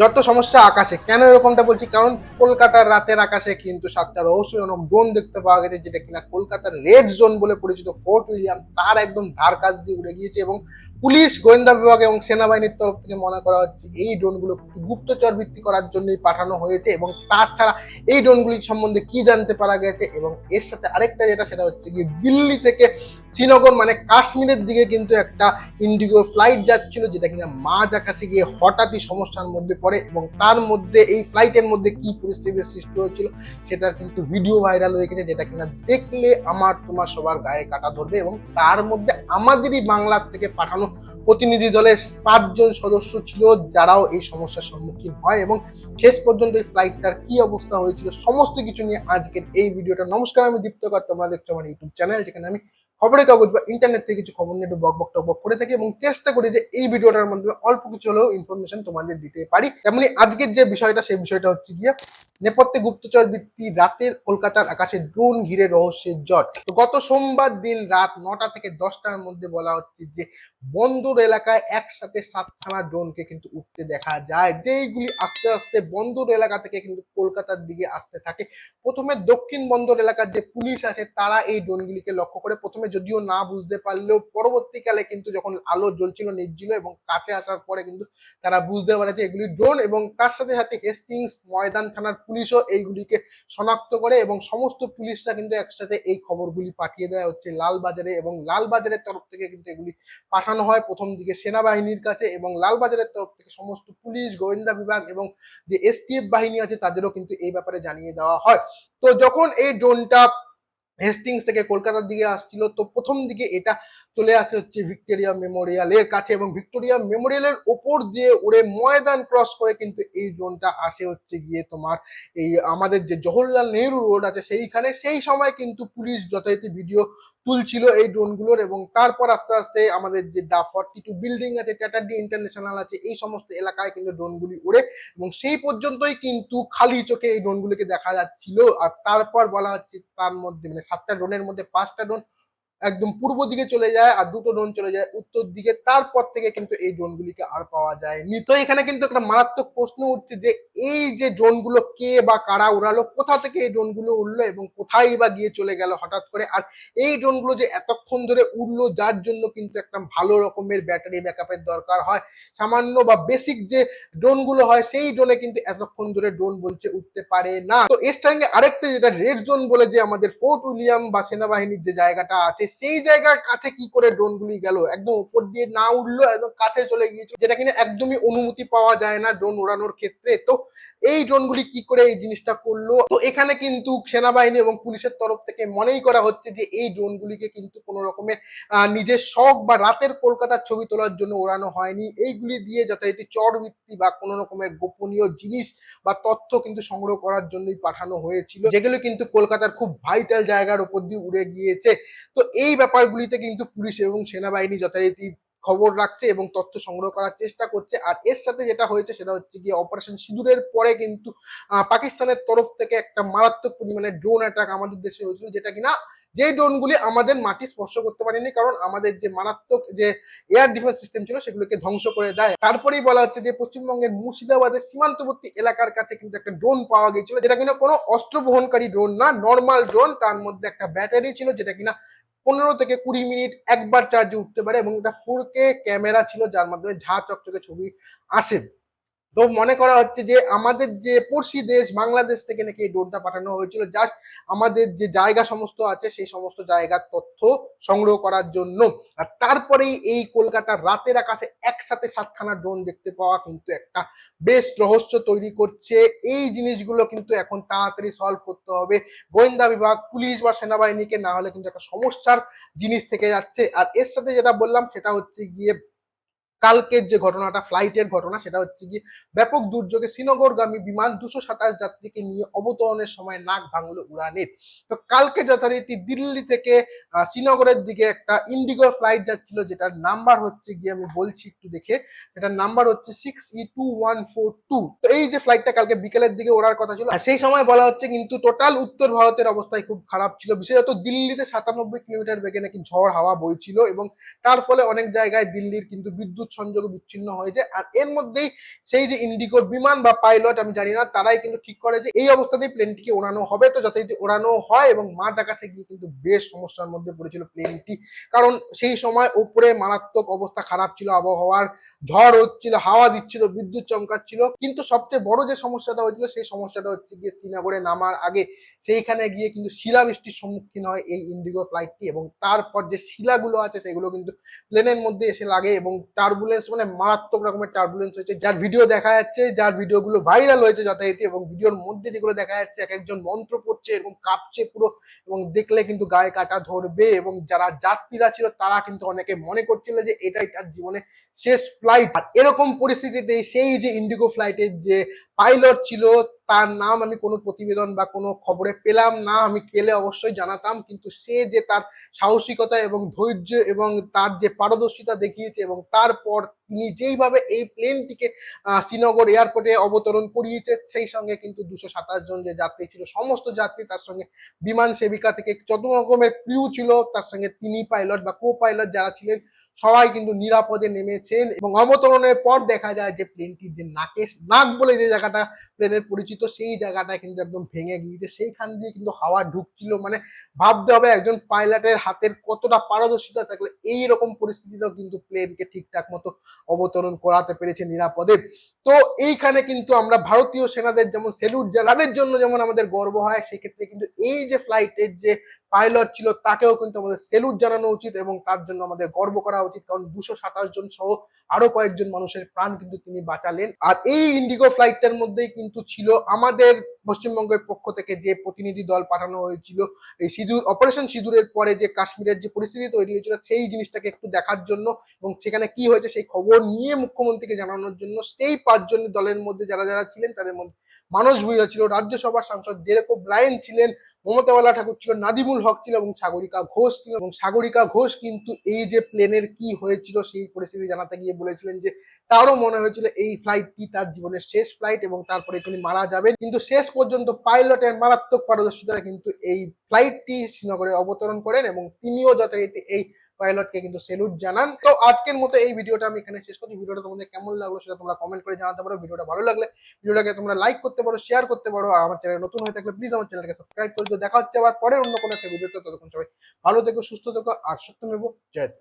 যত সমস্যা আকাশে, কেন এরকমটা বলছি? কারণ কলকাতার রাতের আকাশে কিন্তু সাতটা রহস্যজনক ড্রোন দেখতে পাওয়া গেছে, যেটা কিনা কলকাতার রেড জোন বলে পরিচিত ফোর্ট উইলিয়াম তার একদম ধার কাজ দিয়ে উড়ে গিয়েছে এবং পুলিশ, গোয়েন্দা বিভাগ এবং সেনাবাহিনীর তরফ থেকে মনে করা হচ্ছে এই ড্রোনগুলো গুপ্তচর ভিত্তি করার জন্যই পাঠানো হয়েছে এবং তাছাড়া এই ড্রোনগুলি সম্বন্ধে কি জানতে পারা গেছে এবং এর সাথে আরেকটা যেটা, সেটা হচ্ছে কি দিল্লি থেকে শ্রীনগর মানে কাশ্মীরের দিকে কিন্তু একটা ইন্ডিগো ফ্লাইট যাচ্ছিল যেটা কিনা মাঝ আকাশে গিয়ে হঠাৎই সমস্যার মধ্যে পড়ে এবং তার মধ্যে, এই ফ্লাইটের মধ্যে কি পরিস্থিতির সৃষ্টি হয়েছিল সেটার কিন্তু ভিডিও ভাইরাল হয়ে গেছে যেটা কিনা দেখলে আমার তোমার সবার গায়ে কাটা ধরবে এবং তার মধ্যে আমাদেরই বাংলার থেকে পাঠানো প্রতিনিধি দলের পাঁচজন সদস্য ছিল, যারাও এই সমস্যার সম্মুখীন হয় এবং শেষ পর্যন্ত এই ফ্লাইটটার কি অবস্থা হয়েছিল, সমস্ত কিছু নিয়ে আজকের এই ভিডিওটা নমস্কার, আমি দীপ্তকর, তোমরা দেখছ আমার ইউটিউব চ্যানেল যেখানে আমি খবরের কাগজ বা ইন্টারনেট থেকে কিছু খবর নিয়ে একটু বক বক টক করে থাকি এবং চেষ্টা করি যে এই ভিডিওটার মাধ্যমে অল্প কিছু হলেও ইনফরমেশন তোমাদের দিতে পারি। তেমনি আজকের যে বিষয়টা, সেই বিষয়টা হচ্ছে গিয়ে নেপথ্যে গুপ্তচর বৃত্তি রাতের কলকাতার আকাশে ড্রোন ঘিরে রহস্যের জট। তো গত সোমবার দিন রাত নটা থেকে দশটার মধ্যে বলা হচ্ছে যে বন্দর এলাকায় একসাথে সাতখানা ড্রোনকে কিন্তু উঠতে দেখা যায়, যেইগুলি আস্তে আস্তে বন্দর এলাকা থেকে কিন্তু কলকাতার দিকে আসতে থাকে। প্রথমে দক্ষিণ বন্দর এলাকার যে পুলিশ আছে, তারা এই ড্রোনগুলিকে লক্ষ্য করে প্রথমে যদিও না বুঝতে পারলেও পরবর্তীকালে কিন্তু যখন আলো জ্বলছিল নির্জিল এবং কাছে আসার পরে কিন্তু তারা বুঝতে পারে যে এগুলি ড্রোন এবং তার সাথে সাথে হেস্টিংস, ময়দান থানার পুলিশও এইগুলিকে শনাক্ত করে এবং সমস্ত পুলিশরা কিন্তু একসাথে এই খবরগুলি পাঠিয়ে দেয় হচ্ছে লালবাজারে এবং লালবাজারের তরফ থেকে কিন্তু এগুলি পাঠানো হয় প্রথম দিকে সেনাবাহিনীর কাছে এবং লালবাজারের তরফ থেকে সমস্ত পুলিশ, গোয়েন্দা বিভাগ এবং যে এসটিএফ বাহিনী আছে তাদেরও কিন্তু এই ব্যাপারে জানিয়ে দেওয়া হয়। তো যখন এই ড্রোনটা হেস্টিংস থেকে কলকাতার দিকে আসছিল। তো প্রথম দিকে এটা চলে আসে হচ্ছে ভিক্টোরিয়া মেমোরিয়ালের কাছে এবং ভিক্টোরিয়া মেমোরিয়ালের ওপর দিয়ে উড়ে ময়দান ক্রস করে কিন্তু এই ড্রোনটা আসে হচ্ছে গিয়ে তোমার এই আমাদের যে জওহরলাল নেহরু রোড আছে সেইখানে। সেই সময় কিন্তু পুলিশ যথারীতি ভিডিও তুলছিল এই ড্রোনগুলোর এবং তারপর আস্তে আস্তে আমাদের যে দা ফর্টি টু বিল্ডিং আছে, চ্যাটার্ডি ইন্টারন্যাশনাল আছে, এই সমস্ত এলাকায় কিন্তু ড্রোনগুলি উড়ে এবং সেই পর্যন্তই কিন্তু খালি চোখে এই ড্রোনগুলিকে দেখা যাচ্ছিল। আর তারপর বলা হচ্ছে তার মধ্যে মানে সাতটা ড্রোনের মধ্যে পাঁচটা ড্রোন একদম পূর্ব দিকে চলে যায় আর দুটো ড্রোন চলে যায় উত্তর দিকে। তারপর থেকে কিন্তু এই ড্রোনগুলিকে আর পাওয়া যায়নি। তো এখানে কিন্তু একটা মারাত্মক প্রশ্ন উঠছে যে, এই যে ড্রোনগুলো কে বা কারা উড়ালো, কোথা থেকে এই ড্রোনগুলো উড়লো এবং কোথায় বা গিয়ে চলে গেল হঠাৎ করে? আর এই ড্রোনগুলো যে এতক্ষণ ধরে উড়লো, যার জন্য কিন্তু একটা ভালো রকমের ব্যাটারি ব্যাকআপের দরকার হয়। সামান্য বা বেসিক যে ড্রোনগুলো হয়, সেই ড্রোনে কিন্তু এতক্ষণ ধরে ড্রোন বলছে উঠতে পারে না। তো এর সঙ্গে আরেকটা যেটা রেড জোন বলে যে আমাদের ফোর্ট উইলিয়াম বা সেনাবাহিনীর যে জায়গাটা আছে সেই জায়গার কাছে কি করে ড্রোনগুলি গেল একদম উপর দিয়ে না উঠল, একদম কাছে চলে গিয়েছিল, যেটা কিনা একদমই অনুমতি পাওয়া যায় না ড্রোন উড়ানোর ক্ষেত্রে। তো এই ড্রোনগুলি কি করে এই জিনিসটা করল? তো এখানে কিন্তু সেনাবাহিনী এবং পুলিশের তরফ থেকে মনেই করা হচ্ছে যে এই ড্রোনগুলিকে কিন্তু কোনো রকমের নিজের শখ বা রাতের কলকাতার ছবি তোলার জন্য ওড়ানো হয়নি। এইগুলি দিয়ে যথারীতি চরবৃত্তি বা কোনো রকমের গোপনীয় জিনিস বা তথ্য কিন্তু সংগ্রহ করার জন্যই পাঠানো হয়েছিল, যেগুলো কিন্তু কলকাতার খুব ভাইটাল জায়গার উপর দিয়ে উড়ে গিয়েছে। তো এই ব্যাপারগুলিতে কিন্তু পুলিশ এবং সেনাবাহিনী যথারীতি খবর রাখছে এবং তথ্য সংগ্রহ করার চেষ্টা করছে। আর এর সাথে যেটা হয়েছে সেটা হচ্ছে গিয়ে অপারেশন সিঁদুরের পরে কিন্তু পাকিস্তানের তরফ থেকে একটা মারাত্মক পরিমাণে ড্রোন অ্যাটাক আমাদের দেশে হয়েছিল যেটা কিনা যেই ড্রোনগুলি আমাদের মাটি স্পর্শ করতে পারেনি কারণ আমাদের যে মারাত্মক যে এয়ার ডিফেন্স সিস্টেম ছিল সেগুলোকে ধ্বংস করে দেয়। তারপরেই বলা হচ্ছে যে পশ্চিমবঙ্গের মুর্শিদাবাদের সীমান্তবর্তী এলাকার কাছে কিন্তু একটা ড্রোন পাওয়া গিয়েছিল যেটা কিনা কোনো অস্ত্র বহনকারী ড্রোন না নর্মাল ড্রোন তার মধ্যে একটা ব্যাটারি ছিল যেটা কিনা পনেরো থেকে কুড়ি মিনিট একবার চার্জে উঠতে পারে এবং এটা ফোর কে ক্যামেরা ছিল, যার মাধ্যমে ঝা চকচকে ছবি আসে। তো মনে করা হচ্ছে যে আমাদের যে পড়শি দেশ বাংলাদেশ থেকে নাকি এই ড্রোনটা পাঠানো হয়েছিল জাস্ট আমাদের যে জায়গা সমস্ত আছে সেই সমস্ত জায়গার তথ্য সংগ্রহ করার জন্য। আর তারপরেই এই কলকাতার রাতের আকাশে একসাথে সাতখানা ড্রোন দেখতে পাওয়া কিন্তু একটা বেশ রহস্য তৈরি করছে। এই জিনিসগুলো কিন্তু এখন তাড়াতাড়ি সলভ করতে হবে। গোয়েন্দা বিভাগ, পুলিশ বা সেনাবাহিনীকে না হলে কিন্তু একটা সমস্যার জিনিস থেকে যাচ্ছে। আর এর সাথে যেটা বললাম সেটা হচ্ছে গিয়ে কালকের যে ঘটনাটা ফ্লাইটের ঘটনা, সেটা হচ্ছে কি ব্যাপক দুর্যোগে শ্রীনগরগামী বিমান দুশো সাতাশ যাত্রীকে নিয়ে অবতরণের সময় নাক ভাঙলো উড়ানের। তো কালকে যথারীতি দিল্লি থেকে শ্রীনগরের দিকে একটা ইন্ডিগোর ফ্লাইট যাচ্ছিল, যেটার নাম্বার হচ্ছে গিয়ে আমি বলছি একটু দেখে এটার নাম্বার হচ্ছে six E two one four two তো এই যে ফ্লাইটটা কালকে বিকেলের দিকে ওড়ার কথা ছিল সেই সময় বলা হচ্ছে কিন্তু টোটাল উত্তর ভারতের অবস্থায় খুব খারাপ ছিল। বিশেষত দিল্লিতে সাতানব্বই কিলোমিটার বেগে নাকি ঝড় হাওয়া বইছিল এবং তার ফলে অনেক জায়গায় দিল্লির কিন্তু বিদ্যুৎ সংযোগ বিচ্ছিন্ন হয়ে যায়। আর এর মধ্যেই সেই যে ইন্ডিগোর বিমান বা পাইলট আমি জানি না, তারাই কিন্তু ঠিক করে যে এই অবস্থাতেই প্লেনটিকে ওড়ানো হবে। তো যথারীতি ওড়ানো হয় এবং মাঝ আকাশে গিয়ে কিন্তু বেশ সমস্যার মধ্যে পড়েছিল প্লেনটি কারণ সেই সময় উপরে মারাত্মক অবস্থা খারাপ ছিল, আবহাওয়ার ঝড় হচ্ছিল, হাওয়া দিচ্ছিল, বিদ্যুৎ চমকাচ্ছিল। কিন্তু সবচেয়ে বড় যে সমস্যাটা হয়েছিল, সেই সমস্যাটা হচ্ছে গিয়ে শ্রীনগরে নামার আগে সেইখানে গিয়ে কিন্তু শিলাবৃষ্টির সম্মুখীন হয় এই ইন্ডিগো ফ্লাইটটি এবং তারপর যে শিলাগুলো আছে, সেগুলো কিন্তু প্লেনের মধ্যে এসে লাগে এবং টার্বুলেন্স মানে মারাত্মক রকমের টার্বুলেন্স হয়েছে। যার ভিডিও দেখা যাচ্ছে, যার ভিডিওগুলো ভাইরাল হয়েছে যথারীতি এবং ভিডিওর মধ্যে যেগুলো দেখা যাচ্ছে, এক একজন মন্ত্র পড়ছে এবং কাঁপছে পুরো এবং দেখলে কিন্তু গায়ে কাটা ধরবে এবং যারা যাত্রীরা ছিল তারা কিন্তু অনেকে মনে করছিল যে এটাই তার জীবনে শেষ ফ্লাইট আর এরকম পরিস্থিতিতে সেই যে ইন্ডিগো ফ্লাইটের যে পাইলট ছিল, তার নাম আমি কোনো প্রতিবেদন বা কোনো খবরে পেলাম না। আমি পেলে অবশ্যই জানাতাম, কিন্তু সে যে তার সাহসিকতা এবং ধৈর্য এবং তার যে পারদর্শিতা দেখিয়েছে এবং তারপর তিনি যেইভাবে এই প্লেনটিকে শ্রীনগর এয়ারপোর্টে অবতরণ করিয়েছে, সেই সঙ্গে কিন্তু দুশো সাতাশ জন যে যাত্রী ছিল, সমস্ত যাত্রী তার সঙ্গে বিমান সেবিকা থেকে যত রকমের ক্রিউ ছিল, তার সঙ্গে তিনি পাইলট বা কো পাইলট যারা ছিলেন, সবাই কিন্তু নিরাপদে নেমেছেন এবং অবতরণের পর দেখা যায় যে প্লেনটির যে নাকে, নাক বলে যে জায়গাটা প্লেনের পরিচিত, সেই জায়গাটা কিন্তু একদম ভেঙে গিয়েছে। সেইখান দিয়ে কিন্তু হাওয়া ঢুকছিল মানে ভাবতে হবে একজন পাইলটের হাতের কতটা পারদর্শিতা থাকলে এই রকম পরিস্থিতিতেও কিন্তু প্লেনকে ঠিকঠাক মতো অবতরণ করাতে পেরেছে নিরাপদে। তো এইখানে কিন্তু আমরা ভারতীয় সেনাদের যেমন সেলুট তাদের জন্য যেমন আমাদের গর্ব হয়, সেক্ষেত্রে কিন্তু এই যে ফ্লাইটের যে পাইলট ছিল, তাকেও কিন্তু আমাদের সেলুট জানানো উচিত এবং তার জন্য আমাদের গর্ব করা উচিত, কারণ দুশো সাতাশ জন সহ আরও কয়েকজন মানুষের প্রাণ কিন্তু তিনি বাঁচালেন। আর এই ইন্ডিগো ফ্লাইটটার মধ্যেই কিন্তু ছিল আমাদের পশ্চিমবঙ্গের পক্ষ থেকে যে প্রতিনিধি দল পাঠানো হয়েছিল, এই সিঁদুর অপারেশন সিঁদুরের পরে যে কাশ্মীরের যে পরিস্থিতি তৈরি হয়েছিল, সেই জিনিসটাকে একটু দেখার জন্য এবং সেখানে কি হয়েছে সেই খবর নিয়ে মুখ্যমন্ত্রীকে জানানোর জন্য সেই পাঁচজনের দলের মধ্যে যারা যারা ছিলেন, তাদের মধ্যে মানস ভুইয়া ছিল, রাজ্যসভার সাংসদ ডেরেকো ব্রায়ন ছিলেন মমতাওয়ালা ঠাকুর ছিল, নাদিমুল হক ছিল এবং সাগরিকা ঘোষ ছিল। এবং সাগরিকা ঘোষ কিন্তু এই যে প্লেনের কি হয়েছিল সেই পরিস্থিতি জানাতে গিয়ে বলেছিলেন যে, তারও মনে হয়েছিল এই ফ্লাইটটি তার জীবনের শেষ ফ্লাইট এবং তারপরে তিনি মারা যাবেন। কিন্তু শেষ পর্যন্ত পাইলটের মারাত্মক পারদর্শিতা কিন্তু এই ফ্লাইটটি শ্রীনগরে অবতরণ করেন এবং তিনিও যথারীতি এই পাইলটকে কিন্তু সেলুট জানান। তো আজকের মতো এই ভিডিওটা আমি এখানে শেষ করছি। ভিডিওটা তোমাদের কেমন লাগল সেটা তোমরা কমেন্ট করে জানাতে পারো। ভিডিওটা ভালো লাগলে ভিডিওটাকে তোমরা লাইক করতে পারো শেয়ার করতে পারো। আর আমার চ্যানেল নতুন হয়ে থাকলে প্লিজ আমার চ্যানেলকে সাবস্ক্রাইব করে দেখা হচ্ছে আবার পরে অন্য কোনো একটা ভিডিওতে ততক্ষণ সবাই ভালো থেকো, সুস্থ থেকো। আর সত্যমেব, জয়।